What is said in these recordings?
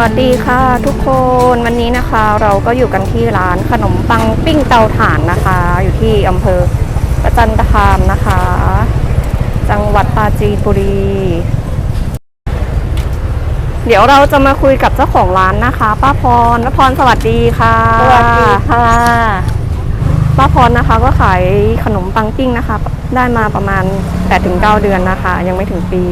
วัสดีค่ะทุกคนวันนี้นะคะเราก็อยู่กันที่ร้านขนมปังปิ้งเตาถ่านนะคะ อยู่ที่อำเภอประจันตคามนะคะ จังหวัดปราจีนบุรี เดี๋ยวเราจะมาคุยกับเจ้าของร้านนะคะ ป้าพรป้าพรสวัสดีค่ะสวัสดีค่ะป้าพรนะคะก็ขายขนมปังปิ้งนะคะ ได้มาประมาณ8-9เดือนนะคะ ยังไม่ถึงปี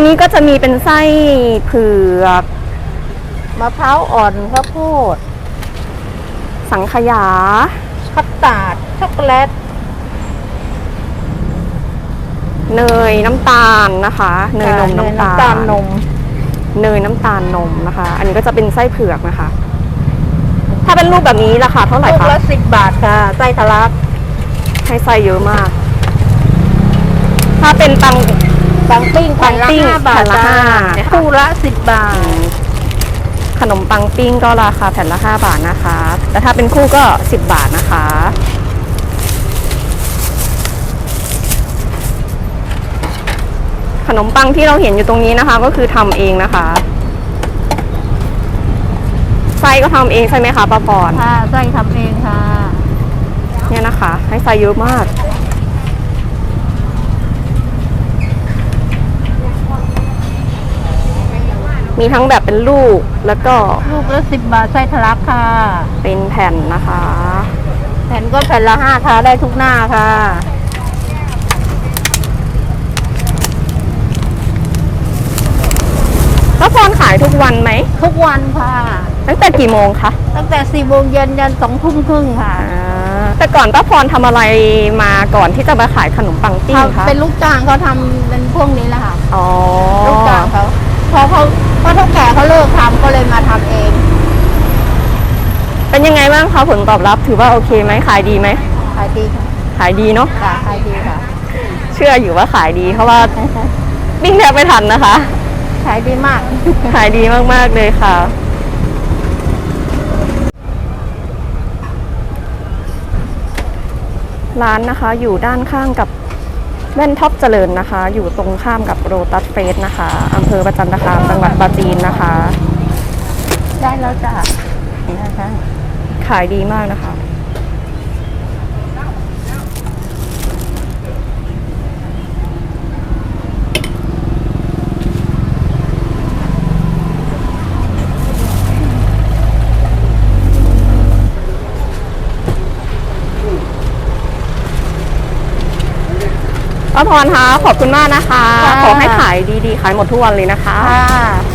นนี้ก็จะมีเป็นไส้เผือกมะพร้าวอ่อนข้าวโพดสังขยาคัสตาร์ดช็อกโกแลตเนยน้ำตาลนะคะ เนยนมเนยน้ำตาลน้ำตาลนม เนยน้ำตาลนมนะคะ อันนี้ก็จะเป็นไส้เผือกนะคะ ถ้าเป็นรูปแบบนี้ราคาเท่าไหร่ลูกคะละสิบบาทค่ะไส้ทะลักให้ไส้เยอะมาก ถ้าเป็นตัง ปังปิ้งปังปิ้งแผ่นละห้าบาทแผ่นละจ้าห้าเนี่ยค่ะคู่ละสิบบาท ขนมปังปิ้งก็ราคาแผ่นละ5บาทนะคะ แต่ถ้าเป็นคู่ก็10บาทนะคะ ขนมปังที่เราเห็นอยู่ตรงนี้นะคะ ก็คือทำเองนะคะไส้ก็ทำเองใช่ไหมคะป้าพรค่ะไส้ทำเองค่ะ เนี่ยนะคะ ให้ไส้เยอะมาก มีทั้งแบบเป็นลูกแล้วก็ลูกละสิบบาทไส้ทะลักค่ะ เป็นแผ่นนะคะ แผ่นก็แผ่นละห้าค่ะได้ทุกหน้าค่ะป้าพรขายทุกวันไหม ทุกวันค่ะ ตั้งแต่กี่โมงคะ ตั้งแต่สี่โมงเย็นยันสองทุ่มครึ่งค่ะอ่าแต่ก่อนป้าพรทำอะไรมาก่อนที่จะมาขายขนมปังปิ้งคะทำเป็นลูกจ้างเขาทำเป็นพวกนี้แหละค่ะ อ๋อ ลูกจ้างเขาพอเขาพอเท่าแก่เขาเลิกทำก็เลยมาทำเอง เป็นยังไงบ้าง คะผลตอบรับถือว่าโอเคไหมขายดีไหมขายดีค่ะขายดีเนาะค่ะขายดีค่ะ เชื่ออยู่ว่าขายดีเพราะว่าปิ้งแทบไม่ทันนะคะ ขายดีมาก ขายดีมากๆเลยค่ะ ร้านนะคะอยู่ด้านข้างกับแว่นท็อปเจริญนะคะ อยู่ตรงข้ามกับโรตัสเฟสนะคะอำเภอประจันตคามจังหวัดปราจีนนะคะ ได้แล้วจ้ะนะคะ ขายดีมากนะคะ ป้าพรคะขอบคุณมากนะคะขอให้ขายดีๆ ขายหมดทุกวันเลยนะคะ ค่ะ